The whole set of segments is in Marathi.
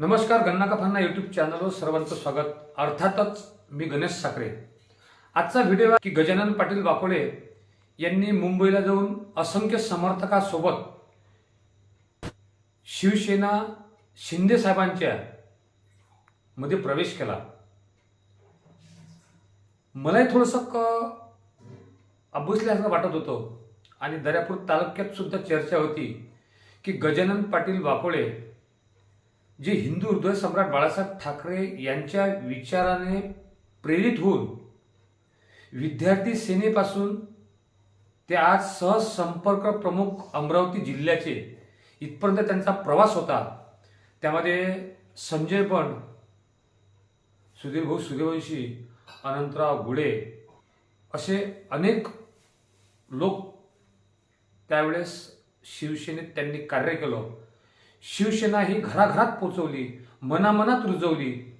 नमस्कार गन्ना का फन्ना यूट्यूब चॅनलवर सर्वांचं स्वागत. अर्थातच मी गणेश साखरे. आजचा व्हिडिओ की गजानन पाटील वाकोळे यांनी मुंबईला जाऊन असंख्य समर्थकासोबत शिवसेना शिंदे साहेबांच्या मध्ये प्रवेश केला. मलाही थोडंसं क अभ्यासल्यासारखं वाटत होतं आणि दर्यापूर तालुक्यात सुद्धा चर्चा होती की गजानन पाटील वाकोळे जे हिंदू हृदय सम्राट बाळासाहेब ठाकरे यांच्या विचाराने प्रेरित होऊन विद्यार्थी सेनेपासून ते आज सहज संपर्क प्रमुख अमरावती जिल्ह्याचे इथपर्यंत त्यांचा प्रवास होता. त्यामध्ये संजय पण सुधीर भाऊ सूर्यवंशी अनंतराव गुडे असे अनेक लोक त्यावेळेस शिवसेनेत त्यांनी कार्य केलं. शिवसेना ही घराघरात पोचवली मनामनात रुजवली.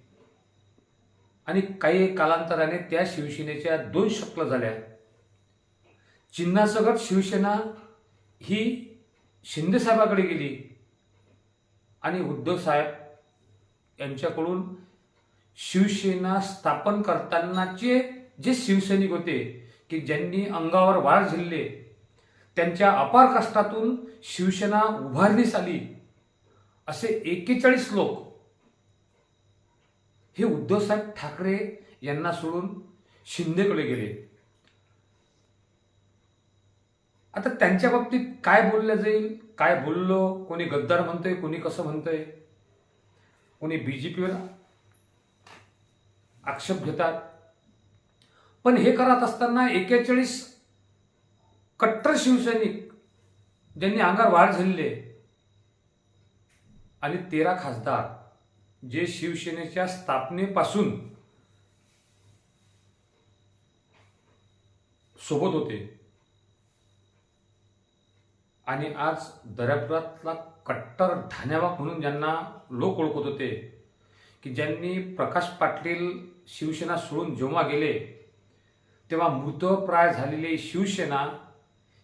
आणि काही कालांतराने त्या शिवसेनेच्या दोन शक्ल झाल्या. चिन्हासकट शिवसेना ही शिंदे साहेबाकडे गेली आणि उद्धव साहेब यांच्याकडून शिवसेना स्थापन करतानाचे जे शिवसैनिक होते की ज्यांनी अंगावर वार झेलले त्यांच्या अपार कष्टातून शिवसेना उभारणीस आली. असे एकेचाळीस लोक. हे उद्धवसाहेब ठाकरे यांना सोडून शिंदेकडे गेले. आता त्यांच्या बाबतीत काय बोललं जाईल? काय बोललो? कोणी गद्दार म्हणतोय कोणी कसं म्हणतंय? कोणी बीजेपीवर आक्षेप घेतात? पण हे करत असताना एकेचाळीस कट्टर शिवसैनिक ज्यांनी अंगावर वाढ झालेले आणि तेरा खासदार जे शिवसेनेच्या स्थापनेपासून सोबत होते. आणि आज दर्यापुरातला कट्टर धान्यावा म्हणून ज्यांना लोक ओळखत होते की ज्यांनी प्रकाश पाटील शिवसेना सोडून जेव्हा गेले तेव्हा मृतप्राय झालेली शिवसेना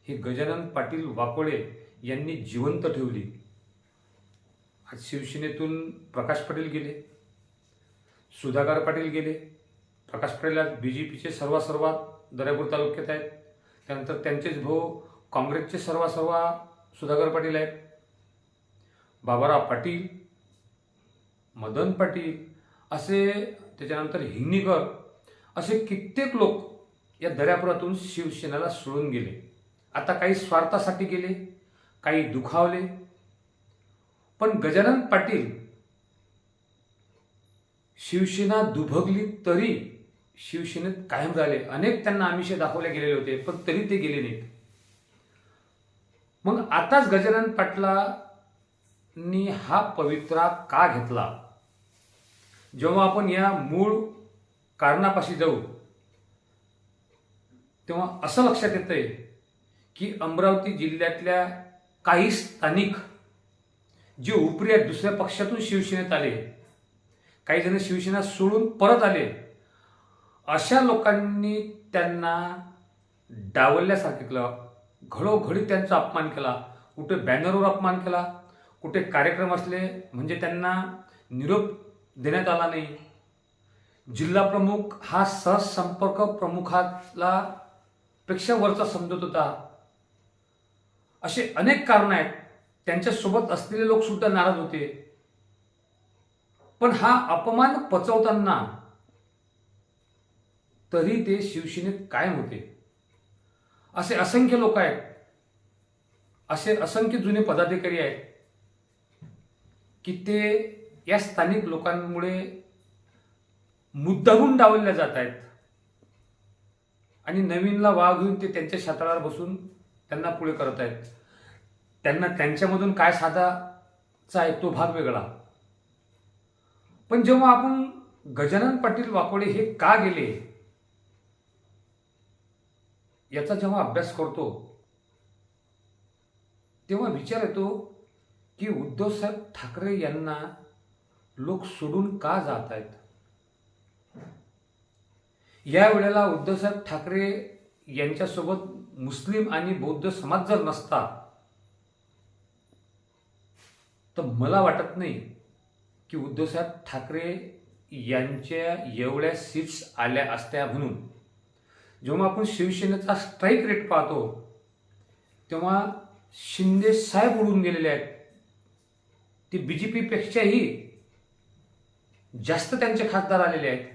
ही गजानन पाटील वाकोळे यांनी जिवंत ठेवली. आज शिवसेनेतून प्रकाश पाटील गेले सुधाकर पाटील गेले प्रकाश पाटील आज बी जे पीचे सर्व सर्वात दर्यापूर तालुक्यात आहेत. त्यानंतर त्यांचेच भाऊ काँग्रेसचे सर्व सर्व सुधाकर पाटील आहेत. बाबाराव पाटील मदन पाटील असे त्याच्यानंतर हिंगणीकर असे कित्येक लोक या दर्यापुरातून शिवसेनेला सोडून गेले. आता काही स्वार्थासाठी गेले काही दुखावले पण गजानन पाटील शिवसेना दुभगली तरी शिवसेनेत कायम राहिले. अनेक त्यांना आमिषे दाखवले गेलेले होते पण तरी ते गेले नाहीत. मग आताच गजानन पाटलांनी हा पवित्रा का घेतला? जेव्हा आपण या मूळ कारणापाशी जाऊ तेव्हा असं लक्षात येतंय की अमरावती जिल्ह्यातल्या काही स्थानिक जे उपरी आहेत दुसऱ्या पक्षातून शिवसेनेत आले. काही जण शिवसेना सोडून परत आले. अशा लोकांनी त्यांना डावलल्यासारखं केलं. घडोघडी त्यांचा अपमान केला. कुठे बॅनरवर अपमान केला. कुठे कार्यक्रम असले म्हणजे त्यांना निरोप देण्यात आला नाही. जिल्हा प्रमुख हा सहज संपर्क प्रमुखाला पेक्षा वरचा समजत होता. असे अनेक कारणं आहेत. त्यांच्यासोबत असलेले लोक सुद्धा नाराज होते. पण हा अपमान पचवताना तरी ते शिवसेनेत कायम होते. असे असंख्य लोक आहेत. असे असंख्य जुने पदाधिकारी आहेत की ते या स्थानिक लोकांमुळे मुद्दाहून डावलल्या जात आहेत. आणि नवीनला वाव घेऊन ते त्यांच्या छाताळावर बसून त्यांना पुढे करत आहेत. त्यांना त्यांच्यामधून काय साधाचा आहे तो भाग वेगळा. पण जेव्हा आपण गजानन पाटील वाकोडे हे का गेले याचा जेव्हा अभ्यास करतो तेव्हा विचार येतो की उद्धवसाहेब ठाकरे यांना लोक सोडून का जात आहेत? या वेळेला उद्धवसाहेब ठाकरे यांच्यासोबत मुस्लिम आणि बौद्ध समाज जर नसता तर मला वाटत नाही की उद्धवसाहेब ठाकरे यांच्या एवढ्या सीट्स आल्या असत्या म्हणून. जेव्हा आपण शिवसेनेचा स्ट्राईक रेट पाहतो तेव्हा शिंदे साहेब उडून गेलेले आहेत. ते बी जे पीपेक्षाही जास्त त्यांचे खासदार आलेले आहेत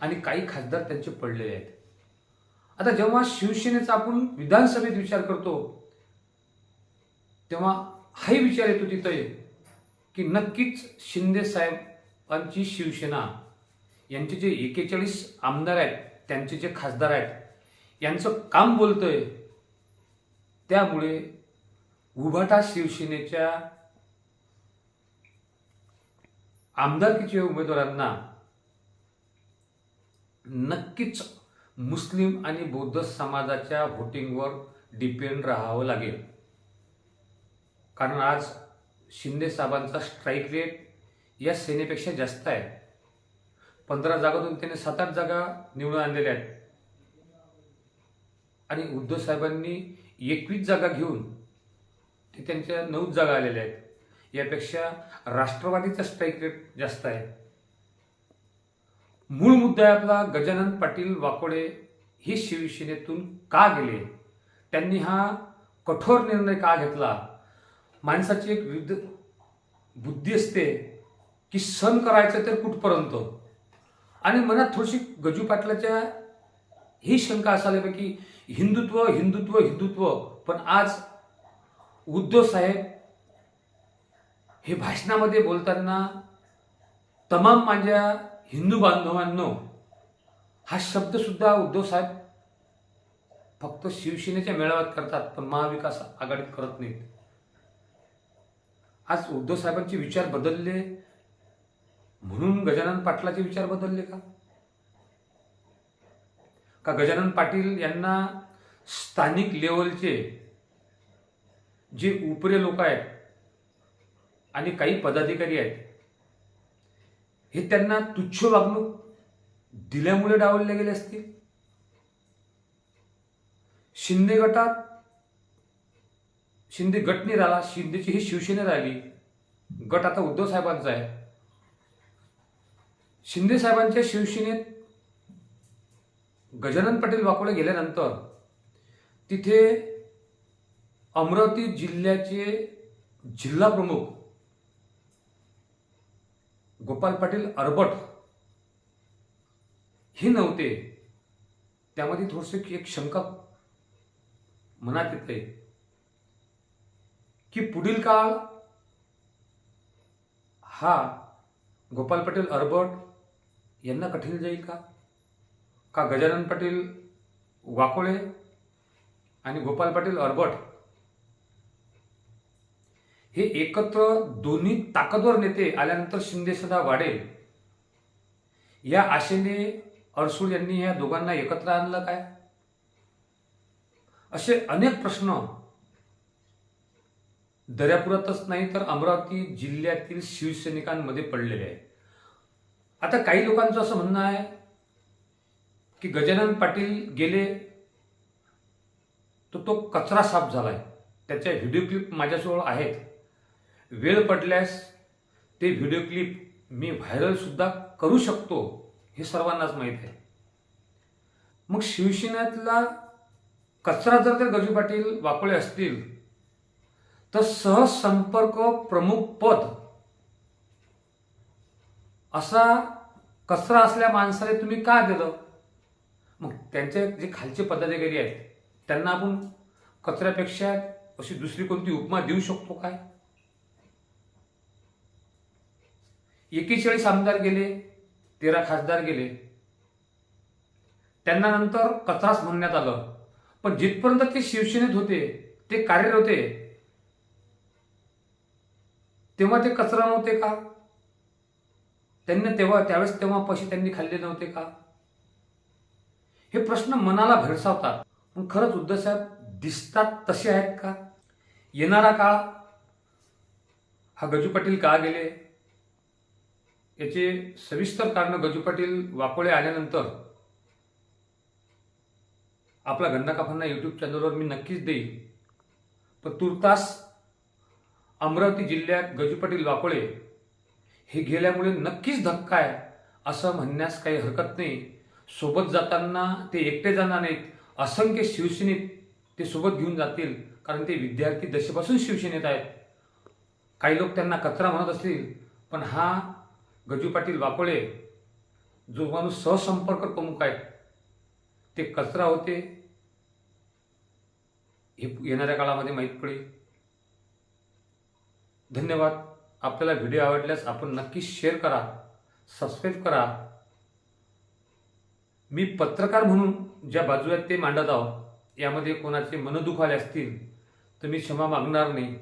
आणि काही खासदार त्यांचे पडलेले आहेत. आता जेव्हा शिवसेनेचा आपण विधानसभेत विचार करतो तेव्हा हाही विचार येतो तिथं की नक्कीच शिंदे साहेबांची शिवसेना यांचे जे एकेचाळीस आमदार आहेत त्यांचे जे खासदार आहेत यांचं काम बोलतंय त्यामुळे उभाटा शिवसेनेच्या आमदारकीच्या उमेदवारांना नक्कीच मुस्लिम आणि बौद्ध समाजाच्या व्होटिंगवर डिपेंड राहावं लागेल. कारण आज शिंदे साहेबांचा स्ट्राईक रेट या सेनेपेक्षा जास्त आहे. पंधरा जागातून त्याने सात आठ जागा निवडून आणलेल्या आहेत. आणि उद्धव साहेबांनी एकवीस जागा घेऊन ते त्यांच्या नऊ जागा आलेल्या आहेत. यापेक्षा राष्ट्रवादीचा स्ट्राईक रेट जास्त आहे. मूळ मुद्दा आहे आपला गजानन पाटील वाकोडे हे शिवसेनेतून का गेले? त्यांनी हा कठोर निर्णय का घेतला? माणसाची एक विविध बुद्धी असते की सण करायचं तर कुठपर्यंत? आणि मनात थोडीशी गजू पाटलाच्या ही शंका असायला की हिंदुत्व हिंदुत्व हिंदुत्व. पण आज उद्धव साहेब हे भाषणामध्ये बोलताना तमाम माझ्या हिंदू बांधवांनो हा शब्दसुद्धा उद्धव साहेब फक्त शिवसेनेच्या मेळाव्यात करतात पण महाविकास आघाडीत करत नाहीत. आज उद्धव साहेबांचे विचार बदलले? म्हणून गजानन पाटलाचे विचार बदलले का? का गजानन पाटील यांना स्थानिक लेवलचे जे उपरे लोक आहेत आणि काही पदाधिकारी आहेत हे त्यांना तुच्छ वागणूक दिल्यामुळे डावलले गेले असतील? शिंदे गटात शिंदे गट नाही राहिला शिंदेची ही शिवसेना राहिली. गट आता उद्धव साहेबांचा आहे. शिंदे साहेबांच्या शिवसेनेत गजानन पटेल वाकोडे गेल्यानंतर तिथे अमरावती जिल्ह्याचे जिल्हा प्रमुख गोपाल पाटील अरबट हे नव्हते. त्यामध्ये थोडस एक शंका मनात येते. की पुढील काळ हा गोपाल पाटील अरबट यांना कठीण जाईल का? का गजानन पाटील वाकोळे आणि गोपाल पाटील अरबट हे एकत्र दोन्ही ताकदवर नेते आल्यानंतर शिंदे सदा वाढेल? या आशेने अडसूळ यांनी या दोघांना एकत्र आणलं काय? असे अनेक प्रश्न दर्यापुरातच नाही तर अमरावती जिल्ह्यातील शिवसैनिकांमध्ये पडलेले आहे. आता काही लोकांचं असं म्हणणं आहे की गजानन पाटील गेले तर तो कचरा साफ झालाय. त्याच्या व्हिडिओ क्लिप माझ्याजवळ आहेत. वेळ पडल्यास ते व्हिडिओ क्लिप मी व्हायरलसुद्धा करू शकतो हे सर्वांनाच माहीत आहे. मग शिवसेनेतला कचरा जर ते गजू पाटील वाकोळे असतील तर सहसंपर्क प्रमुख पद. असा कचरा असल्या माणसाला तुम्ही का दिलं? मग त्यांचे जे खालचे पदाधिकारी आहेत त्यांना आपण कचऱ्यापेक्षा अशी दुसरी कोणती उपमा देऊ शकतो काय? एकेचाळीस आमदार गेले तेरा खासदार गेले. त्यांना नंतर कचराच म्हणण्यात आलं. पण जिथपर्यंत ते शिवसेनेत होते ते कार्यरत होते तेव्हा ते कचरा नव्हते का? त्यांनी तेव्हा त्यावेळेस तेव्हा पैसे त्यांनी खाल्ले नव्हते का? हे प्रश्न मनाला भेडसावतात. पण खरंच उद्धव दिसतात तसे आहेत का? येणारा काळ हा गजू पाटील का गेले? याचे सविस्तर कारण गजू पाटील वाकोळे आल्यानंतर आपला गंडा काफांना यूट्यूब चॅनलवर मी नक्कीच देईन. पण तुर्तास अमरावती जिल्ह्यात गजूपाटील वाकोळे हे गेल्यामुळे नक्कीच धक्का आहे असं म्हणण्यास काही हरकत नाही. सोबत जाताना ते एकटे जाणार नाहीत. असंख्य शिवसेनेत ते सोबत घेऊन जातील कारण ते विद्यार्थी दशेपासून शिवसेनेत आहेत. काही लोक त्यांना कचरा म्हणत असतील पण हा गजू पाटील वाकोळे जो माणूस सहसंपर्क प्रमुख आहेत ते कचरा होते हे येणाऱ्या काळामध्ये माहीत पडेल. धन्यवाद. आपल्याला व्हिडिओ आवडल्यास आपण नक्की शेअर करा सबस्क्राईब करा. मी पत्रकार म्हणून ज्या बाजू आहेत ते मांडत आहोत यामध्ये कोणाचे मन आले असतील तर मी क्षमा मागणार नाही.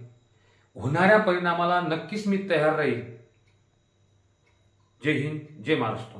होणाऱ्या परिणामाला नक्कीच मी तयार राहील. जय हिंद जय महाराष्ट्र.